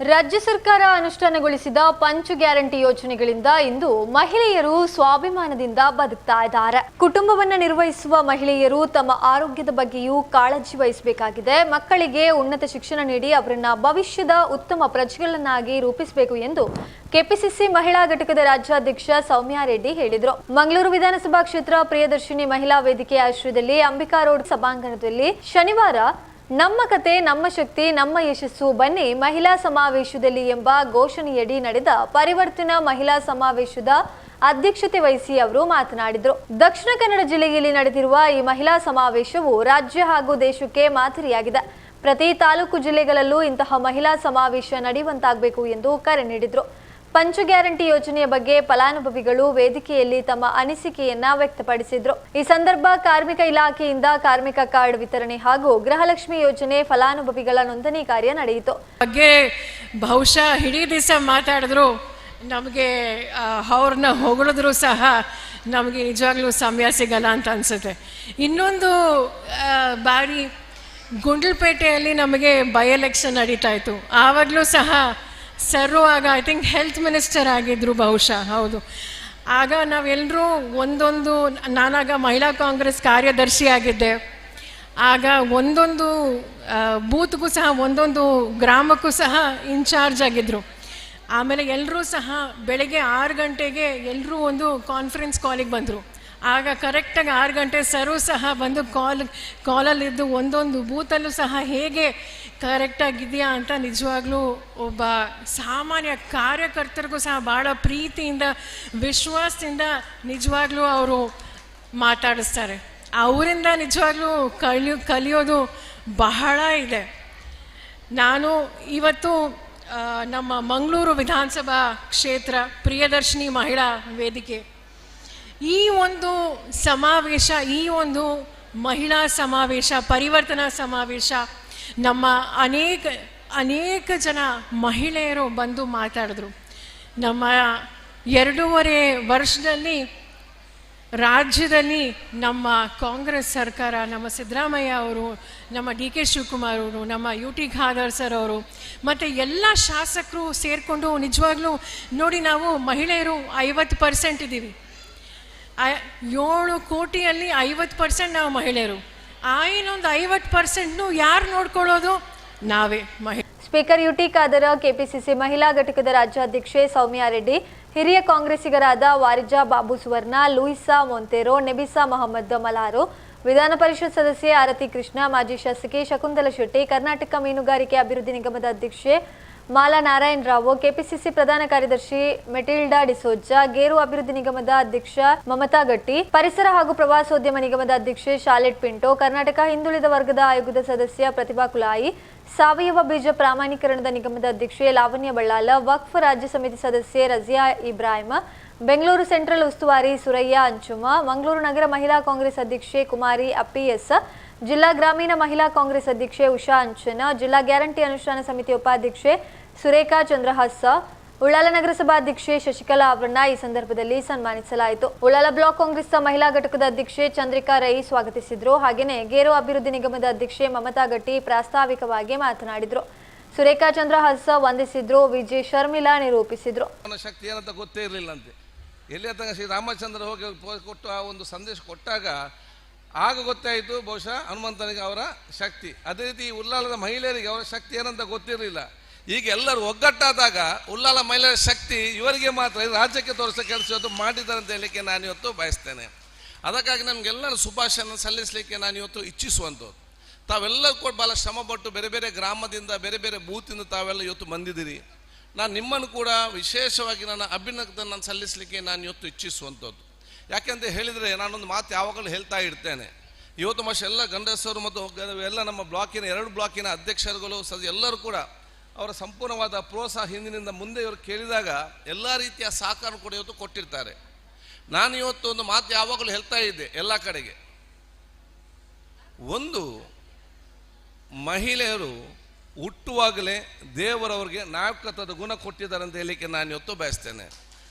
ರಾಜ್ಯ ಸರ್ಕಾರ ಅನುಷ್ಠಾನಗೊಳಿಸಿದ ಪಂಚ ಗ್ಯಾರಂಟಿ ಯೋಜನೆಗಳಿಂದ ಇಂದು ಮಹಿಳೆಯರು ಸ್ವಾಭಿಮಾನದಿಂದ ಬದುಕ್ತಾ ಇದ್ದಾರೆ. ಕುಟುಂಬವನ್ನ ನಿರ್ವಹಿಸುವ ಮಹಿಳೆಯರು ತಮ್ಮ ಆರೋಗ್ಯದ ಬಗ್ಗೆಯೂ ಕಾಳಜಿ ವಹಿಸಬೇಕಾಗಿದೆ. ಮಕ್ಕಳಿಗೆ ಉನ್ನತ ಶಿಕ್ಷಣ ನೀಡಿ ಅವರನ್ನ ಭವಿಷ್ಯದ ಉತ್ತಮ ಪ್ರಜೆಗಳನ್ನಾಗಿ ರೂಪಿಸಬೇಕು ಎಂದು ಕೆಪಿಸಿಸಿ ಮಹಿಳಾ ಘಟಕದ ರಾಜ್ಯಾಧ್ಯಕ್ಷ ಸೌಮ್ಯಾ ರೆಡ್ಡಿ ಹೇಳಿದರು. ಮಂಗಳೂರು ವಿಧಾನಸಭಾ ಕ್ಷೇತ್ರ ಪ್ರಿಯದರ್ಶಿನಿ ಮಹಿಳಾ ವೇದಿಕೆ ಆಶ್ರಯದಲ್ಲಿ ಅಂಬಿಕಾ ರೋಡ್ ಸಭಾಂಗಣದಲ್ಲಿ ಶನಿವಾರ ನಮ್ಮ ಕತೆ, ನಮ್ಮ ಶಕ್ತಿ, ನಮ್ಮ ಯಶಸ್ಸು, ಬನ್ನಿ ಮಹಿಳಾ ಸಮಾವೇಶದಲ್ಲಿ ಎಂಬ ಘೋಷಣೆಯಡಿ ನಡೆದ ಪರಿವರ್ತನಾ ಮಹಿಳಾ ಸಮಾವೇಶದ ಅಧ್ಯಕ್ಷತೆ ವಹಿಸಿ ಅವರು ಮಾತನಾಡಿದರು. ದಕ್ಷಿಣ ಕನ್ನಡ ಜಿಲ್ಲೆಯಲ್ಲಿ ನಡೆದಿರುವ ಈ ಮಹಿಳಾ ಸಮಾವೇಶವು ರಾಜ್ಯ ಹಾಗೂ ದೇಶಕ್ಕೆ ಮಾದರಿಯಾಗಿದೆ. ಪ್ರತಿ ತಾಲೂಕು ಜಿಲ್ಲೆಗಳಲ್ಲೂ ಇಂತಹ ಮಹಿಳಾ ಸಮಾವೇಶ ನಡೆಯುವಂತಾಗಬೇಕು ಎಂದು ಕರೆ ನೀಡಿದರು. ಪಂಚ ಗ್ಯಾರಂಟಿ ಯೋಜನೆಯ ಬಗ್ಗೆ ಫಲಾನುಭವಿಗಳು ವೇದಿಕೆಯಲ್ಲಿ ತಮ್ಮ ಅನಿಸಿಕೆಯನ್ನ ವ್ಯಕ್ತಪಡಿಸಿದ್ರು. ಈ ಸಂದರ್ಭ ಕಾರ್ಮಿಕ ಇಲಾಖೆಯಿಂದ ಕಾರ್ಮಿಕ ಕಾರ್ಡ್ ವಿತರಣೆ ಹಾಗೂ ಗೃಹಲಕ್ಷ್ಮಿ ಯೋಜನೆ ಫಲಾನುಭವಿಗಳ ನೋಂದಣಿ ಕಾರ್ಯ ನಡೆಯಿತು. ಬಗ್ಗೆ ಬಹುಶಃ ಇಡೀ ದಿವಸ ಮಾತಾಡಿದ್ರು, ನಮಗೆ ಅವ್ರನ್ನ ಹೊಗಳಿದ್ರು ಸಹ ನಮಗೆ ನಿಜವಾಗ್ಲೂ ಸಮಯ ಸಿಗಲ್ಲ ಅಂತ ಅನಿಸುತ್ತೆ. ಇನ್ನೊಂದು ಬಾರಿ ಗುಂಡ್ಲಪೇಟೆಯಲ್ಲಿ ನಮಗೆ ಬೈ ಎಲೆಕ್ಷನ್ ನಡೀತಾ ಇತ್ತು. ಆವಾಗಲೂ ಸಹ ಸರ್ರು ಆಗ ಐ ಥಿಂಕ್ ಹೆಲ್ತ್ ಮಿನಿಸ್ಟರ್ ಆಗಿದ್ದರು ಬಹುಶಃ, ಹೌದು. ಆಗ ನಾವೆಲ್ಲರೂ ಒಂದೊಂದು, ನಾನಾಗ ಮಹಿಳಾ ಕಾಂಗ್ರೆಸ್ ಕಾರ್ಯದರ್ಶಿ ಆಗಿದ್ದೆ. ಆಗ ಒಂದೊಂದು ಬೂತ್ಗೂ ಸಹ ಒಂದೊಂದು ಗ್ರಾಮಕ್ಕೂ ಸಹ ಇನ್ಚಾರ್ಜ್ ಆಗಿದ್ದರು ಆಮೇಲೆ ಎಲ್ಲರೂ ಸಹ ಬೆಳಗ್ಗೆ ಆರು ಗಂಟೆಗೆ ಎಲ್ಲರೂ ಒಂದು ಕಾನ್ಫರೆನ್ಸ್ ಕಾಲಿಗೆ ಬಂದರು. ಆಗ ಕರೆಕ್ಟಾಗಿ ಆರು ಗಂಟೆ ಸರು ಸಹ ಬಂದು ಕಾಲ್ ಕಾಲಲ್ಲಿದ್ದು ಒಂದೊಂದು ಬೂತಲ್ಲೂ ಸಹ ಹೇಗೆ ಕರೆಕ್ಟಾಗಿದೆಯಾ ಅಂತ ನಿಜವಾಗ್ಲೂ ಒಬ್ಬ ಸಾಮಾನ್ಯ ಕಾರ್ಯಕರ್ತರಿಗೂ ಸಹ ಭಾಳ ಪ್ರೀತಿಯಿಂದ, ವಿಶ್ವಾಸದಿಂದ ನಿಜವಾಗ್ಲೂ ಅವರು ಮಾತಾಡಿಸ್ತಾರೆ. ಅವರಿಂದ ನಿಜವಾಗ್ಲೂ ಕಲಿಯೋ ಕಲಿಯೋದು ಬಹಳ ಇದೆ. ನಾನು ಇವತ್ತು ನಮ್ಮ ಮಂಗಳೂರು ವಿಧಾನಸಭಾ ಕ್ಷೇತ್ರ ಪ್ರಿಯದರ್ಶಿನಿ ಮಹಿಳಾ ವೇದಿಕೆ ಈ ಒಂದು ಸಮಾವೇಶ, ಈ ಒಂದು ಮಹಿಳಾ ಸಮಾವೇಶ, ಪರಿವರ್ತನಾ ಸಮಾವೇಶ, ನಮ್ಮ ಅನೇಕ ಅನೇಕ ಜನ ಮಹಿಳೆಯರು ಬಂದು ಮಾತಾಡಿದ್ರು. ನಮ್ಮ ಎರಡೂವರೆ ವರ್ಷದಲ್ಲಿ ರಾಜ್ಯದಲ್ಲಿ ನಮ್ಮ ಕಾಂಗ್ರೆಸ್ ಸರ್ಕಾರ, ನಮ್ಮ ಸಿದ್ದರಾಮಯ್ಯ ಅವರು, ನಮ್ಮ ಡಿ ಕೆ ಶಿವಕುಮಾರ್ ಅವರು, ನಮ್ಮ ಯು ಟಿ ಖಾದರ್ ಸರ್ ಅವರು, ಮತ್ತು ಎಲ್ಲ ಶಾಸಕರು ಸೇರಿಕೊಂಡು ನಿಜವಾಗ್ಲೂ ನೋಡಿ ನಾವು ಮಹಿಳೆಯರು ಐವತ್ತು ಪರ್ಸೆಂಟ್ ಇದ್ದೀವಿ. ಏಳು ಕೋಟಿಯಲ್ಲಿ ಐವತ್ತು ಪರ್ಸೆಂಟ್ ನಾವು ಮಹಿಳೆಯರು. ಆ ಇನ್ನೊಂದು ಐವತ್ತು ಪರ್ಸೆಂಟ್ನು ಯಾರು ನೋಡ್ಕೊಳ್ಳೋದು? ನಾವೇ ಮಹಿಳೆ ಸ್ಪೀಕರ್ ಯುಟಿ ಖಾದರ, ಕೆಪಿಸಿಸಿ ಮಹಿಳಾ ಘಟಕದ ರಾಜ್ಯಾಧ್ಯಕ್ಷೆ ಸೌಮ್ಯಾ ರೆಡ್ಡಿ, ಹಿರಿಯ ಕಾಂಗ್ರೆಸ್ಸಿಗರಾದ ವಾರಿಜಾ ಬಾಬು ಸುವರ್ಣ, ಲೂಯಿಸಾ ಮೊಂತೆರೋ, ನೆಬಿಸಾ ಮೊಹಮ್ಮದ್ ಮಲಾರು ವಿಧಾನ ಪರಿಷತ್ ಸದಸ್ಯೆ ಆರತಿ ಕೃಷ್ಣ, ಮಾಜಿ ಶಾಸಕಿ ಶಕುಂತಲ ಶೆಟ್ಟಿ, ಕರ್ನಾಟಕ ಮೀನುಗಾರಿಕೆ ಅಭಿವೃದ್ಧಿ ನಿಗಮದ ಅಧ್ಯಕ್ಷೆ ಮಾಲಾ ನಾರಾಯಣ ರಾವ್, ಕೆಪಿಸಿಸಿ ಪ್ರಧಾನ ಕಾರ್ಯದರ್ಶಿ ಮೆಟಿಲ್ಡಾ ಡಿಸೋಜಾ, ಗೇರು ಅಭಿವೃದ್ಧಿ ನಿಗಮದ ಅಧ್ಯಕ್ಷ ಮಮತಾ ಗಟ್ಟಿ, ಪರಿಸರ ಹಾಗೂ ಪ್ರವಾಸೋದ್ಯಮ ನಿಗಮದ ಅಧ್ಯಕ್ಷೆ ಶಾಲೆಟ್ ಪಿಂಟೋ, ಕರ್ನಾಟಕ ಹಿಂದುಳಿದ ವರ್ಗದ ಆಯೋಗದ ಸದಸ್ಯ ಪ್ರತಿಭಾ ಕುಲಾಯಿ, ಸಾವಯವ ಬೀಜ ಪ್ರಾಮಾಣೀಕರಣದ ನಿಗಮದ ಅಧ್ಯಕ್ಷೆ ಲಾವಣ್ಯ ಬಳ್ಳಾಲ, ವಕ್ಫ್ ರಾಜ್ಯ ಸಮಿತಿ ಸದಸ್ಯೆ ರಜಿಯಾ ಇಬ್ರಾಹಿಂ ಬೆಂಗಳೂರು ಸೆಂಟ್ರಲ್ ಉಸ್ತುವಾರಿ ಸುರಯ್ಯ ಅಂಚುಮ, ಮಂಗಳೂರು ನಗರ ಮಹಿಳಾ ಕಾಂಗ್ರೆಸ್ ಅಧ್ಯಕ್ಷೆ ಕುಮಾರಿ ಅಪ್ಪಿಎಸ್ ಜಿಲ್ಲಾ ಗ್ರಾಮೀಣ ಮಹಿಳಾ ಕಾಂಗ್ರೆಸ್ ಅಧ್ಯಕ್ಷೆ ಉಷಾ ಅಂಚನ, ಜಿಲ್ಲಾ ಗ್ಯಾರಂಟಿ ಅನುಷ್ಠಾನ ಸಮಿತಿ ಉಪಾಧ್ಯಕ್ಷೆ ಸುರೇಖಾ ಚಂದ್ರಹಾಸ, ಉಳ್ಳಾಲ ನಗರಸಭಾ ಅಧ್ಯಕ್ಷೆ ಶಶಿಕಲಾ ಅವರನ್ನ ಈ ಸಂದರ್ಭದಲ್ಲಿ ಸನ್ಮಾನಿಸಲಾಯಿತು. ಉಳ್ಳಾಲ ಬ್ಲಾಕ್ ಕಾಂಗ್ರೆಸ್ ಮಹಿಳಾ ಘಟಕದ ಅಧ್ಯಕ್ಷೆ ಚಂದ್ರಿಕಾ ರೈ ಸ್ವಾಗತಿಸಿದ್ರು. ಹಾಗೆಯೇ ಗೇರು ಅಭಿವೃದ್ಧಿ ನಿಗಮದ ಅಧ್ಯಕ್ಷೆ ಮಮತಾ ಗಟ್ಟಿ ಪ್ರಾಸ್ತಾವಿಕವಾಗಿ ಮಾತನಾಡಿದರು. ಸುರೇಖಾ ಚಂದ್ರಹಾಸ ವಂದಿಸಿದ್ರು, ವಿಜಯ್ ಶರ್ಮಿಲಾ ನಿರೂಪಿಸಿದ್ರು. ಶಕ್ತಿ ಏನಂತ ಗೊತ್ತೇ ಇರಲಿಲ್ಲಂತೆ. ತನಕ ಶ್ರೀ ರಾಮಚಂದ್ರ ಹೋಗಿ ಕೊಟ್ಟು ಆ ಒಂದು ಸಂದೇಶ ಕೊಟ್ಟಾಗ ಆಗ ಗೊತ್ತಾಯಿತು ಬಹುಶಃ ಹನುಮಂತನಿಗೆ ಅವರ ಶಕ್ತಿ. ಅದೇ ರೀತಿ ಈ ಉಲ್ಲಾಲದ ಮಹಿಳೆಯರಿಗೆ ಅವರ ಶಕ್ತಿ ಏನಂತ ಗೊತ್ತಿರಲಿಲ್ಲ. ಈಗ ಎಲ್ಲರೂ ಒಗ್ಗಟ್ಟಾದಾಗ ಉಲ್ಲಾಲ ಮಹಿಳೆಯರ ಶಕ್ತಿ ಇವರಿಗೆ ಮಾತ್ರ ರಾಜ್ಯಕ್ಕೆ ತೋರಿಸೋ ಕೆಲಸ ಇವತ್ತು ಮಾಡಿದ್ದಾರೆ ಅಂತ ಹೇಳಲಿಕ್ಕೆ ನಾನು ಇವತ್ತು ಬಯಸ್ತೇನೆ. ಅದಕ್ಕಾಗಿ ನಮಗೆಲ್ಲರೂ ಶುಭಾಶಯನ ಸಲ್ಲಿಸಲಿಕ್ಕೆ ನಾನು ಇವತ್ತು ಇಚ್ಛಿಸುವಂಥದ್ದು. ತಾವೆಲ್ಲರೂ ಕೂಡ ಭಾಳ ಶ್ರಮಪಟ್ಟು ಬೇರೆ ಬೇರೆ ಗ್ರಾಮದಿಂದ, ಬೇರೆ ಬೇರೆ ಬೂತಿಂದ ತಾವೆಲ್ಲ ಇವತ್ತು ಬಂದಿದ್ದೀರಿ. ನಾನು ನಿಮ್ಮನ್ನು ಕೂಡ ವಿಶೇಷವಾಗಿ ನನ್ನ ಅಭಿನಂದನ ಸಲ್ಲಿಸಲಿಕ್ಕೆ ನಾನು ಇವತ್ತು ಇಚ್ಛಿಸುವಂಥದ್ದು. ಯಾಕೆಂತ ಹೇಳಿದರೆ ನಾನೊಂದು ಮಾತು ಯಾವಾಗಲೂ ಹೇಳ್ತಾ ಇರ್ತೇನೆ. ಇವತ್ತು ಮಶ ಎಲ್ಲ ಗಂಡಸರು ಮತ್ತು ಎಲ್ಲ ನಮ್ಮ ಬ್ಲಾಕಿನ ಎರಡು ಬ್ಲಾಕಿನ ಅಧ್ಯಕ್ಷರುಗಳು, ಸದ ಎಲ್ಲರೂ ಕೂಡ ಅವರ ಸಂಪೂರ್ಣವಾದ ಪ್ರೋತ್ಸಾಹ ಹಿಂದಿನಿಂದ ಮುಂದೆ ಇವರು ಕೇಳಿದಾಗ ಎಲ್ಲ ರೀತಿಯ ಸಹಕಾರ ಕೂಡ ಇವತ್ತು ಕೊಟ್ಟಿರ್ತಾರೆ. ನಾನು ಇವತ್ತು ಒಂದು ಮಾತು ಯಾವಾಗಲೂ ಹೇಳ್ತಾ ಇದ್ದೆ ಎಲ್ಲ ಕಡೆಗೆ. ಒಂದು, ಮಹಿಳೆಯರು ಹುಟ್ಟುವಾಗಲೇ ದೇವರವರಿಗೆ ನಾಯಕತ್ವದ ಗುಣ ಕೊಟ್ಟಿದ್ದಾರೆ ಅಂತ ಹೇಳಲಿಕ್ಕೆ ನಾನು ಇವತ್ತು ಬಯಸ್ತೇನೆ.